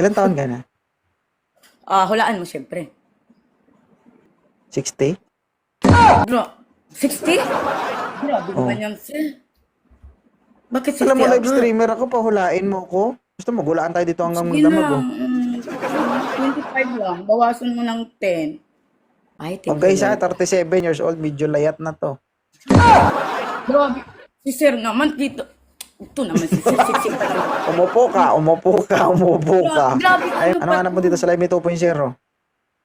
Ilan taon ka na? Ah, hulaan mo siyempre. 60? Bro, 60? Grabe Oh. naman yan, sir. Bakit 60 Alam mo, live streamer ako, pahulain mo ko. Gusto mo, gulaan tayo dito hanggang Sige magdamag, na, oh. mm, 25 lang. Bawasan mo ng 10. Ay, thank Okay, you, sa Lord. 37 years old, medyo layat na to. Grabe. Si sir naman dito. Ito naman si sir. Siksik pa naman. Umupo ka, umupo ka, umupo ka. Grabe, Ay, ano ano ba hanap mo dito sa live ni 2.0?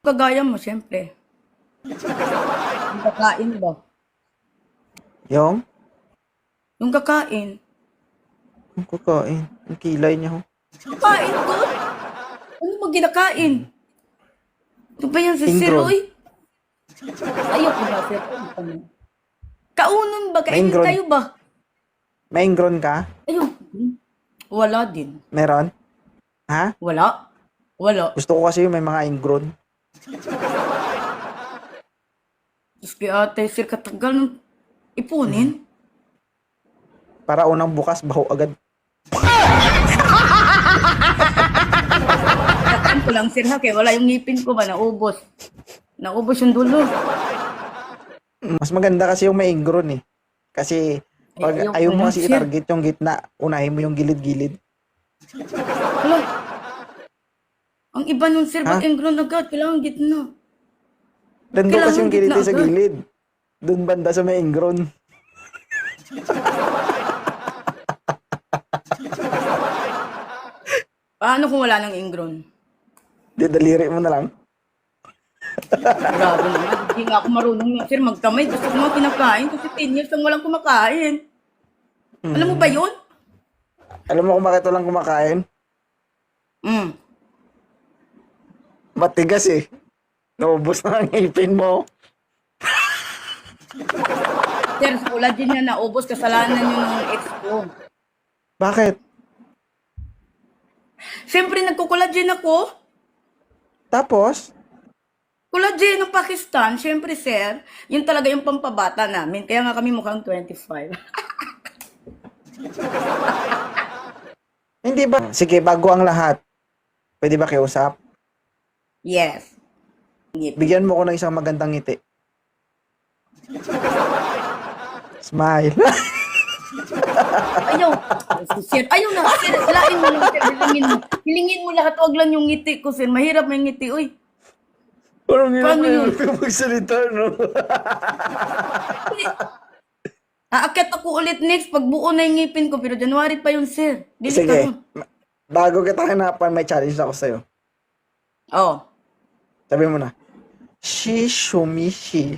Kagaya mo, siyempre. Yung kakain ba? Yung? Yung kakain. Ang kakain. Ang kilay niya, oh. Kakain ko? Ano ba ginakain? Ito ba yan si Sir Ingron. Uy? Ayoko na, Sir. Ano? Kaunon ba? Kainin tayo ba? May ingron ka? Ayun. Wala din. Meron? Ha? Wala. Wala. Gusto ko kasi yung may mga ingron. Kaya ate, Sir, katagal ng ipunin. Para unang bukas, baho agad. Kataan ko lang, Sir, ha? Kaya wala yung ngipin ko ba? Naubos. Naubos yung dulo. Mas maganda kasi yung may ingron eh. Kasi pag ayoko ayaw mo kasi sir. i-target yung gitna, unahin mo yung gilid-gilid. Hala. Ang iba nun, Sir, Ha? ba't ingron agad? Kailangan gitna. Doon Kailangan kasi yung gilid gitna sa agad. gilid. Doon banda sa may ingron. Paano kung wala ng ingron? Di daliri mo na lang. Grabe naman. Hindi nga ako marunong nga, sir, magkamay. Gusto ko mga kinakain kasi 10 years lang walang kumakain. Alam mo ba yun? Alam mo kung bakit walang kumakain? Mm. Matigas eh. Naubos na ang ngipin mo. Sir, sa collagen niya naubos, kasalanan yun ng ex ko. Bakit? Siyempre, nagko-collagen ako. Tapos, Collagen ng Pakistan, siyempre, sir, yun talaga yung pampabata namin. Kaya nga kami mukhang 25. hindi ba? Sige, bago ang lahat. Pwede ba kiusap? yes. Ngiti. Bigyan mo ko ng isang magandang ngiti. Smile. Ayaw. Si Sir, ayaw na, sir. Lain mo lang, sir. Hilingin mo. Hilingin mo lahat. Huwag lang yung ngiti ko, sir. Mahirap may ngiti. Uy, Parang Paano yun? magsalita, no? Aakyat ako ulit next pag buo na yung ngipin ko pero January pa yun sir. Dili Sige. ka. Ma- Bago kita hanapan, may challenge ako sa'yo. Oh. Sabi mo na. Shishumishi.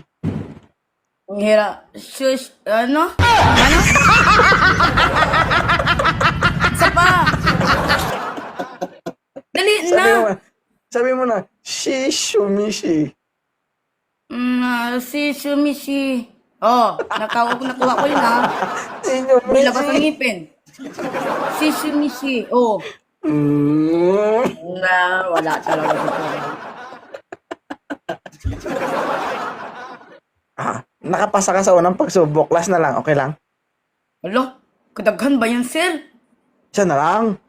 Ang hira. Shush. Ano? Ano? Isa pa. Dali Sabi mo na. na. Sabi mo na. Shishumishi. Mm, ah, si Shumishi. Oh, nakaw nakuha ko yun ha. May labas ang Shishumishi. ngipin. Si Shumishi. Oh. Mm. Na, wala talaga. Ah, nakapasa ka sa unang pagsubok. Last na lang. Okay lang? Alo, kadaghan ba yan sir? Siya na lang.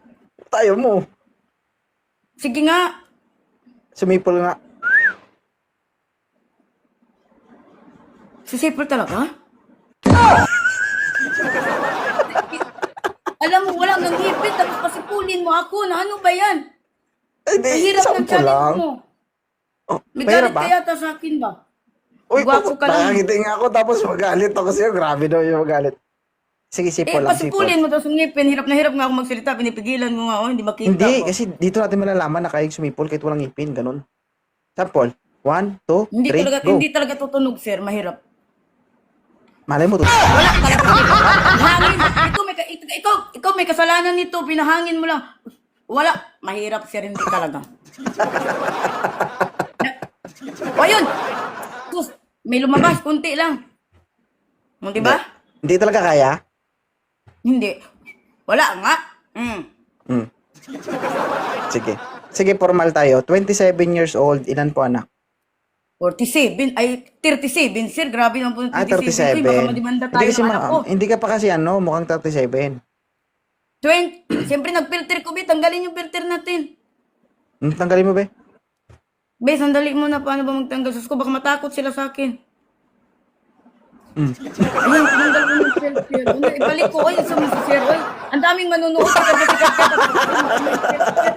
Tayo mo. Sige nga. Sumipol nga. Sisipol talaga? Alam mo, wala nang ngipin, tapos pasipulin mo ako na ano ba yan? Ay, di, Mahirap ng challenge mo. Oh, May galit ba? ka yata sa akin ba? Uy, Gwapo ka lang. nakangiti nga ako tapos magalit ako sa'yo. Grabe daw yung magalit. Sige, Eh, sipol lang, sipol. pasipulin mo yung ngipin, hirap na hirap nga ako magsalita, pinipigilan mo nga ako, hindi makita Hindi, ko. kasi dito natin malalaman na kaya sumipol kahit walang ngipin, ganun. Sample. One, two, Hindi three, talaga, go. hindi talaga tutunog, sir, mahirap. Malay mo to. Wala talaga. Hangin. Ikaw may, ka- ikaw, ikaw, ikaw may kasalanan nito, pinahangin mo lang. Wala. Mahirap, sir, hindi talaga. o yun! Sus, may lumabas, kunti lang. O, di ba? Hindi talaga kaya? Hindi. Wala nga. Mm. Hmm. Sige. Sige, formal tayo. 27 years old, ilan po anak? 47, ay 37, sir. Grabe naman po yung Ah, 37. 37. Uy, baka madimanda Hindi, tayo kasi ng ma- anak ko. hindi ka pa kasi ano, mukhang 37. 20, siyempre nag-filter ko, bit. Tanggalin yung filter natin. Hmm, tanggalin mo, be. Be, sandali mo na paano ba magtanggal? Sus ko, baka matakot sila sa akin. Mm. Ayan, tinanggal mo yung selfie. Ano, ibalik ko. Oy, sa mga sir. Oy, ang daming manonood. Sikat, sikat, sikat.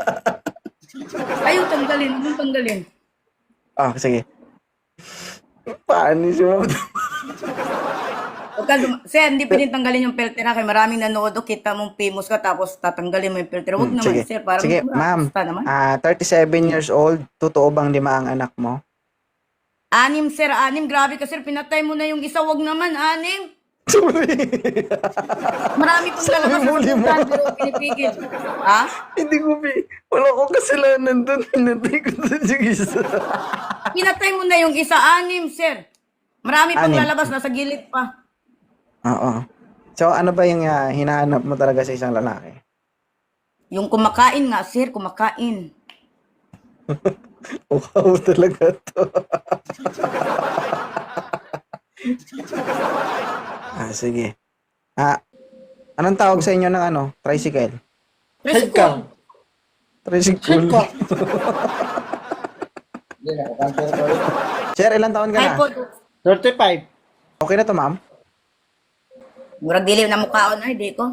Ayaw tanggalin. Anong tanggalin? Ah, sige. Paano siya? Huwag ka lum- Sir, hindi pwedeng tanggalin yung filter ha. Kaya maraming nanood. O, kita mong famous ka tapos tatanggalin mo yung filter. Huwag naman, Hmm, sige, sir. Parang sige, ma'am. basta naman. Ah, 37 years old. Totoo bang lima ang anak mo? Anim, sir. Anim. Grabe ka, sir. Pinatay mo na yung isa. Huwag naman. Anim. Marami pong lalabas mo, sa sultan, pero pinipigil. Ha? Hindi ko, be. Wala akong kasalanan doon. Hinatay ko doon yung isa. Pinatay mo na yung isa. Anim, sir. Marami pang Anim. lalabas. Nasa gilid pa. Oo. So, ano ba yung ah, hinahanap mo talaga sa isang lalaki? Yung kumakain nga, sir. Kumakain. Wow, talaga to. ah, sige. Ah, anong tawag sa inyo ng ano? Tricycle? Tricycle. Tricycle. Sir, ilang taon ka na? po. 35. Okay na to, ma'am? Murag dili na mukhaon. Ay, di ko.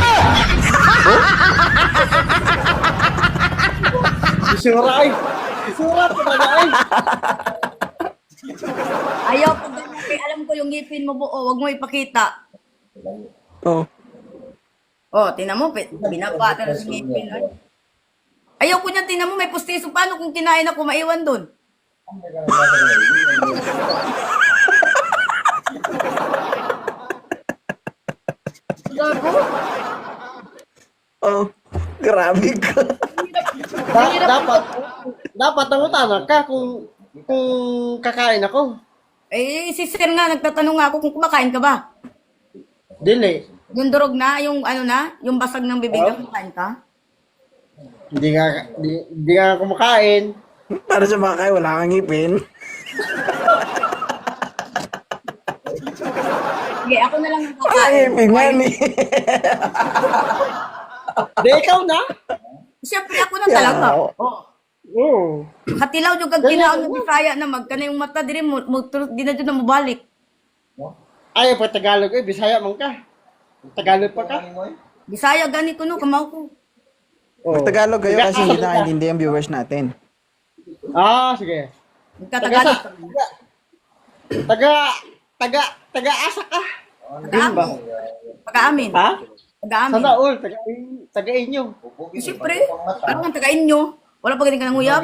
Isura ay. Isura pa na ay. Ayaw ko. Kaya alam ko yung ngipin mo buo. Huwag mo ipakita. Oo. Oh, tinan mo. Binabata na sa ngipin. Ay. Ayaw ko niyan. Tinan mo. May pustiso. Paano kung kinain ako maiwan doon? Gago. Oh, grabe ka. Da- dapat, dapat nangutanag ka kung, kung kakain ako. Eh, si Sir nga, nagtatanong nga ako kung kumakain ka ba? Dili. Yung durog na, yung ano na, yung basag ng bibig na kumakain ka? Hindi nga, di, di nga kumakain. Para sa mga kaya, wala kang ngipin. Sige, ako na lang ang Wala kakain. ngipin man eh. Di ikaw na. Siyempre, ako na talaga. Yeah. Oh. Oo. Katilaw yung kag kinaon ng Bisaya na magkana yung mata diri mo, mo di na dyan na mabalik. Ay, pa Tagalog eh. Bisaya man ka. Tagalog pa ka. Bisaya ganito no, kamaw ko. Oo. Tagalog kayo kasi hindi nakaintindi ang viewers natin. Ah, sige. Taga, Nagkatagalog. taga, taga, taga, taga asa ka. Yun ba? Pag-aamin. Ha? Pag-aamin. Sana all, taga, taga inyo. Siyempre, parang ang taga inyo. Wala pa galing ka ng uyab.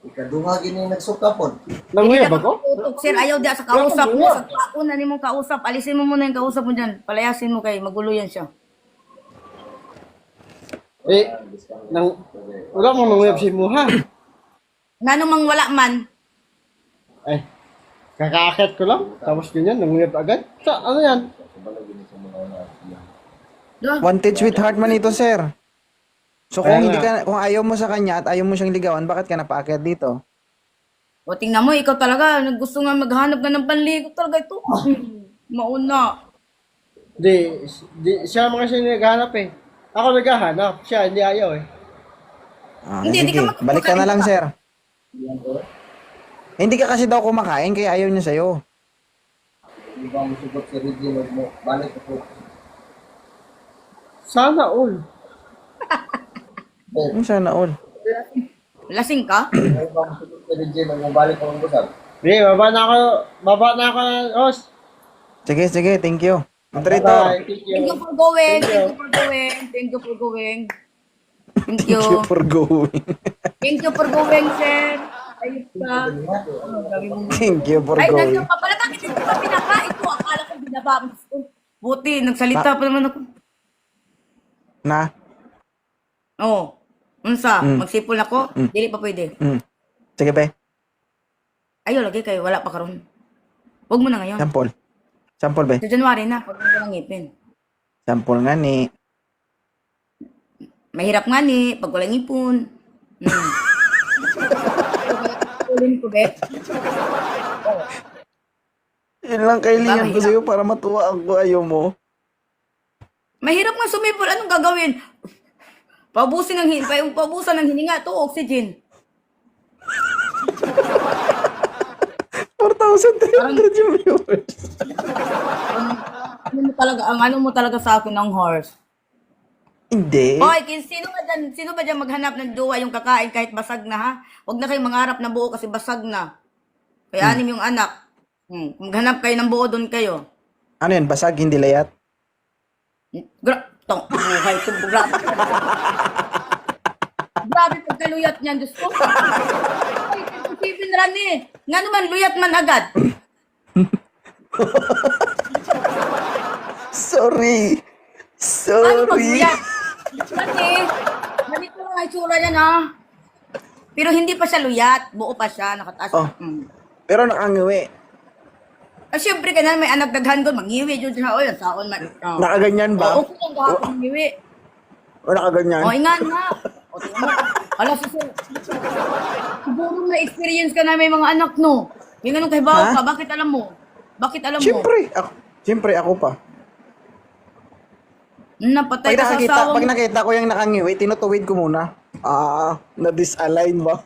Ikaduha gini nagsukapon. Nanguya ba ko? Tutok, sir, ayaw di sa kausap mo. Sa kauna ni mong kausap. Alisin mo muna yung kausap mo dyan. Palayasin mo kay magulo yan siya. Eh, nang, wala mo nanguyab si mo ha. Nga mang wala man, Eh, kakaakit ko lang. Tapos ganyan, nanguyab agad. Sa, ano yan? Wanted sweetheart man ito, sir. So Kaya kung hindi nga. ka kung ayaw mo sa kanya at ayaw mo siyang ligawan, bakit ka napaakyat dito? o tingnan mo, ikaw talaga, gusto nga maghanap ka ng panligo talaga ito. Mauna. Di, di, siya mga siya naghahanap eh. Ako naghahanap, siya hindi ayaw eh. Ah, Hindi, hindi sige. ka mag- Balik ka na lang, sir. Hindi ka kasi daw kumakain kaya ayaw niya sa'yo. Sana all. Ano sana all? Lasing ka? Di ba mo sugot si Regine mo balik ako busag. Di, baba na ako, baba na ako host. Sige, sige, thank you. Bye, Moderator. thank Thank you. you for going. Thank you for going. Thank you for going. Thank you. Thank you for going. Thank you for going, sir. Ayos ka. Thank you for Ay, going. nandiyan pa pala. Bakit hindi pa pinaka? Ito, akala ko binaba mo. Buti, nagsalita pa naman ako. Na? Oo. Oh, unsa? Mm. Magsipol ako? Dili pa pwede. Mm. Sige, be. Ayaw, lagi kayo. Wala pa karon. Huwag mo na ngayon. Sample. Sample, be. Sa January na, pag mo ng ngipin. Sample nga ni. Mahirap nga ni, pag walang ipon. Hmm. Ulin ko, be. Yun lang kailangan ko sa'yo para matuwa ako. Ayaw mo. Mahirap nga sumipol. Anong gagawin? Paubusin ng hin pa- paubusan ng hininga to oxygen. 4,300 yung viewers. Ano mo talaga, ang ano mo talaga sa akin ng horse. Hindi. Hoy, kin sino ba dyan, sino ba dyan maghanap ng jowa yung kakain kahit basag na ha? Huwag na kayong mangarap na buo kasi basag na. Kaya anim yung anak. Hmm. Maghanap kayo ng buo, doon kayo. Ano yan? Basag, hindi layat? Gra tong buhay ko, gra Grabe pagkaluyat niyan, Diyos ko. Ay, Stephen Ran eh. Nga naman, luyat man agad. Sorry. Ano pag Sorry. luyat? Kasi, ganito lang ang itsura niya na. Pero hindi pa siya luyat. Buo pa siya, nakataas. Oh. Mm. Pero nakangiwi. Ah, syempre, kaya may anak daghan ko, mangiwi dyan siya. O, yan, saon man. Oh. Nakaganyan ba? Oo, lang gahapon mangiwi. O nakaganyan? O, ingat na. O, tingnan. Ala, sir. Siguro may experience ka na may mga anak, no? Yung ganun kay Bao ka, bakit alam mo? Bakit alam mo? Siyempre. Ako, siyempre, ako pa. Napatay Pag ka sa nakakita, asawa pag nakita ko yung nakangiwi, tinutuwid ko muna. Ah, na-disalign ba?